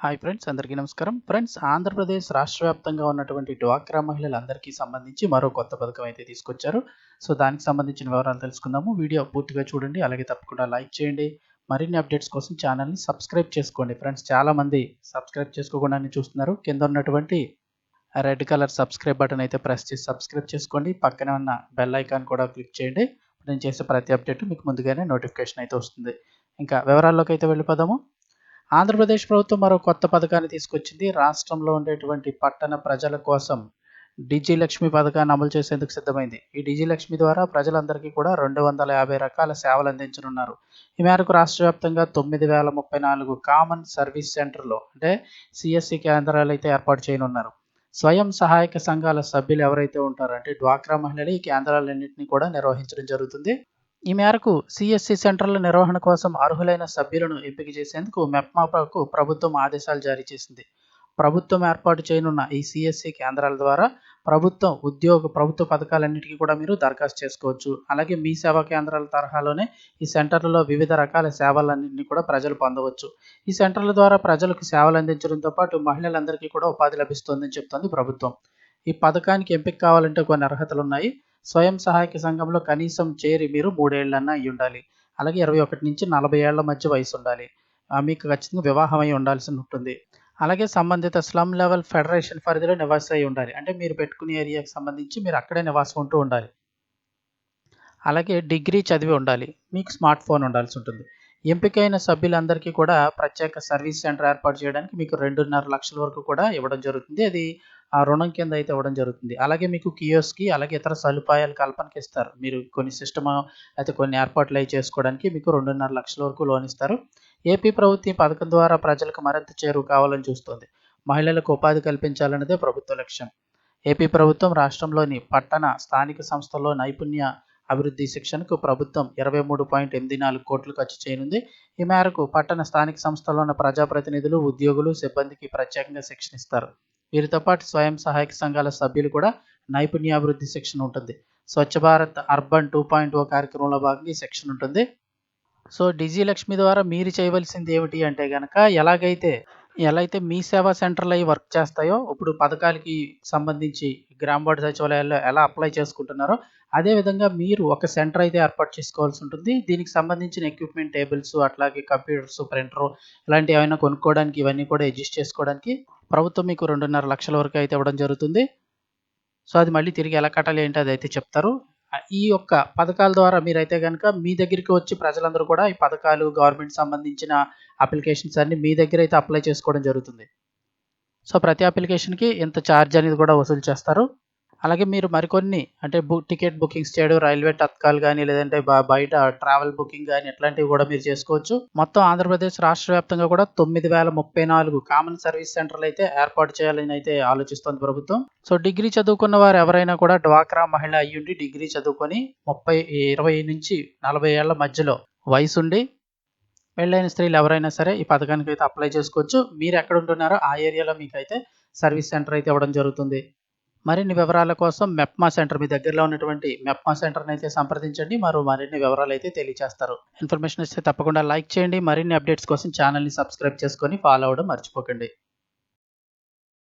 Hi friends అందరికీ నమస్కారం. Friends Andhra Pradesh రాష్ట్ర వ్యాప్తంగా ఉన్నటువంటి డ్వాక్రా మహిళలందరికీ సంబంధించి మరో కొత్త పథకం అయితే తీసుకొచ్చారు. సో దానికి సంబంధించిన వివరాలు తెలుసుకుందాము. వీడియో పూర్తిగా చూడండి అలాగే తప్పకుండా లైక్ చేయండి. మరిన్ని అప్డేట్స్ కోసం ఛానల్ని సబ్స్క్రైబ్ చేసుకోండి. ఫ్రెండ్స్ చాలామంది సబ్స్క్రైబ్ చేసుకోకుండానే చూస్తున్నారు. కింద ఉన్నటువంటి రెడ్ కలర్ సబ్స్క్రైబ్ బటన్ అయితే ప్రెస్ చేసి సబ్స్క్రైబ్ చేసుకోండి. పక్కనే ఉన్న బెల్ ఐకాన్ కూడా క్లిక్ చేయండి. నేను చేసే ప్రతి అప్డేట్ మీకు ముందుగానే నోటిఫికేషన్ అయితే వస్తుంది. ఇంకా వివరాల్లోకి అయితే వెళ్ళిపోదాము. ఆంధ్రప్రదేశ్ ప్రభుత్వం మరో కొత్త పథకాన్ని తీసుకొచ్చింది. రాష్ట్రంలో ఉండేటువంటి పట్టణ ప్రజల కోసం డిజి లక్ష్మి పథకాన్ని అమలు చేసేందుకు సిద్ధమైంది. ఈ డిజి లక్ష్మి ద్వారా ప్రజలందరికీ కూడా రెండు వందల యాభై రకాల సేవలు అందించనున్నారు. ఈ మేరకు రాష్ట్ర వ్యాప్తంగా తొమ్మిది వేల ముప్పై నాలుగు కామన్ సర్వీస్ సెంటర్లో అంటే సిఎస్సి కేంద్రాలు అయితే ఏర్పాటు చేయనున్నారు. స్వయం సహాయక సంఘాల సభ్యులు ఎవరైతే ఉంటారో అంటే డ్వాక్రా మహిళలు ఈ కేంద్రాలన్నింటినీ కూడా నిర్వహించడం జరుగుతుంది. ఈ మేరకు సిఎస్సి సెంటర్ల నిర్వహణ కోసం అర్హులైన సభ్యులను ఎంపిక చేసేందుకు మెప్మాకు ప్రభుత్వం ఆదేశాలు జారీ చేసింది. ప్రభుత్వం ఏర్పాటు చేయనున్న ఈ సిఎస్సి కేంద్రాల ద్వారా ప్రభుత్వం ఉద్యోగ ప్రభుత్వ పథకాలన్నిటికీ కూడా మీరు దరఖాస్తు చేసుకోవచ్చు. అలాగే మీ సేవా కేంద్రాల తరహాలోనే ఈ సెంటర్లలో వివిధ రకాల సేవలన్నింటినీ కూడా ప్రజలు పొందవచ్చు. ఈ సెంటర్ల ద్వారా ప్రజలకు సేవలు అందించడంతో పాటు మహిళలందరికీ కూడా ఉపాధి లభిస్తుందని చెప్తోంది ప్రభుత్వం. ఈ పథకానికి ఎంపిక కావాలంటే కొన్ని అర్హతలు ఉన్నాయి స్వయం సహాయక సంఘంలో కనీసం చేరి మీరు మూడేళ్ళన్నా అయి ఉండాలి. అలాగే ఇరవై ఒకటి నుంచి నలభై ఏళ్ళ మధ్య వయసు ఉండాలి. మీకు ఖచ్చితంగా వివాహం అయి ఉండాల్సి ఉంటుంది. అలాగే సంబంధిత స్లమ్ లెవెల్ ఫెడరేషన్ పరిధిలో నివాసం అయి ఉండాలి. అంటే మీరు పెట్టుకునే ఏరియాకి సంబంధించి మీరు అక్కడే నివాసం ఉంటూ ఉండాలి. అలాగే డిగ్రీ చదివి ఉండాలి. మీకు స్మార్ట్ ఫోన్ ఉండాల్సి ఉంటుంది. ఎంపికైన సభ్యులందరికీ కూడా ప్రత్యేక సర్వీస్ సెంటర్ ఏర్పాటు చేయడానికి మీకు రెండున్నర లక్షల వరకు కూడా ఇవ్వడం జరుగుతుంది. అది ఆ రుణం కింద అయితే ఇవ్వడం జరుగుతుంది. అలాగే మీకు కియోస్కి అలాగే ఇతర సదుపాయాలు కల్పనకి ఇస్తారు. మీరు కొన్ని సిస్టమ్ అయితే కొన్ని ఏర్పాట్లు అవి చేసుకోవడానికి మీకు రెండున్నర లక్షల వరకు లోన్ ఇస్తారు. ఏపీ ప్రభుత్వం పథకం ద్వారా ప్రజలకు మరింత చేరువు కావాలని చూస్తోంది. మహిళలకు ఉపాధి కల్పించాలన్నదే ప్రభుత్వ లక్ష్యం. ఏపీ ప్రభుత్వం రాష్ట్రంలోని పట్టణ స్థానిక సంస్థల్లో నైపుణ్య అభివృద్ధి శిక్షణకు ప్రభుత్వం ఇరవై మూడు పాయింట్ ఎనిమిది నాలుగు కోట్లు ఖర్చు చేయనుంది. ఈ మేరకు పట్టణ స్థానిక సంస్థల్లోని ఉన్న ప్రజాప్రతినిధులు ఉద్యోగులు సిబ్బందికి ప్రత్యేకంగా శిక్షణ ఇస్తారు వీరితో పాటు స్వయం సహాయక సంఘాల సభ్యులు కూడా నైపుణ్యాభివృద్ధి శిక్షణ ఉంటుంది. Swachh Bharat urban two point O కార్యక్రమంలో భాగంగా ఈ శిక్షణ ఉంటుంది. సో డిజీ లక్ష్మి ద్వారా మీరు చేయవలసింది ఏమిటి అంటే కనుక ఎలాగైతే ఎలా అయితే మీ సేవా సెంటర్లు అవి వర్క్ చేస్తాయో ఇప్పుడు పథకాలకి సంబంధించి గ్రామ వార్డు సచివాలయాల్లో ఎలా అప్లై చేసుకుంటున్నారో అదేవిధంగా మీరు ఒక సెంటర్ అయితే ఏర్పాటు చేసుకోవాల్సి ఉంటుంది. దీనికి సంబంధించిన ఎక్విప్మెంట్ టేబుల్స్ అట్లాగే కంప్యూటర్స్ ప్రింటర్ ఇలాంటివి ఏమైనా కొనుక్కోవడానికి ఇవన్నీ కూడా అడ్జస్ట్ చేసుకోవడానికి ప్రభుత్వం మీకు రెండున్నర లక్షల వరకు అయితే ఇవ్వడం జరుగుతుంది. సో అది మళ్ళీ తిరిగి ఎలా కట్టాలి ఏంటి అది అయితే చెప్తారు. ఈ యొక్క పథకాల ద్వారా మీరైతే కనుక మీ దగ్గరికి వచ్చి ప్రజలందరూ కూడా ఈ పథకాలు గవర్నమెంట్ సంబంధించిన అప్లికేషన్స్ అన్ని మీ దగ్గర అయితే అప్లై చేసుకోవడం జరుగుతుంది. సో ప్రతి అప్లికేషన్కి ఇంత ఛార్జ్ అనేది కూడా వసూలు చేస్తారు. అలాగే మీరు మరికొన్ని అంటే బుక్ టికెట్ బుకింగ్స్ చేయడం రైల్వే తత్కాల్ కానీ లేదంటే బయట ట్రావెల్ బుకింగ్ కానీ ఇట్లాంటివి కూడా మీరు చేసుకోవచ్చు. మొత్తం ఆంధ్రప్రదేశ్ రాష్ట్ర వ్యాప్తంగా కూడా తొమ్మిది వేల ముప్పై నాలుగు కామన్ సర్వీస్ సెంటర్లు అయితే ఏర్పాటు చేయాలని అయితే ఆలోచిస్తోంది ప్రభుత్వం. సో డిగ్రీ చదువుకున్న వారు ఎవరైనా కూడా డ్వాక్రా మహిళ అయ్యుండి డిగ్రీ చదువుకొని ముప్పై ఇరవై నుంచి నలభై ఏళ్ళ మధ్యలో వయసుండి పెళ్ళైన స్త్రీలు ఎవరైనా సరే ఈ పథకానికి అయితే అప్లై చేసుకోవచ్చు. మీరు ఎక్కడ ఉంటున్నారో ఆ ఏరియాలో మీకు అయితే సర్వీస్ సెంటర్ అయితే ఇవ్వడం జరుగుతుంది. మరిన్ని వివరాల కోసం మెప్మా సెంటర్ మీ దగ్గరలో ఉన్నటువంటి మెప్మా సెంటర్ని అయితే సంప్రదించండి. మరో మరిన్ని వివరాలు అయితే తెలియజేస్తారు ఇన్ఫర్మేషన్ ఇస్తే తప్పకుండా లైక్ చేయండి. మరిన్ని అప్డేట్స్ కోసం ఛానల్ని సబ్స్క్రైబ్ చేసుకొని ఫాలో అవ్వడం మర్చిపోకండి.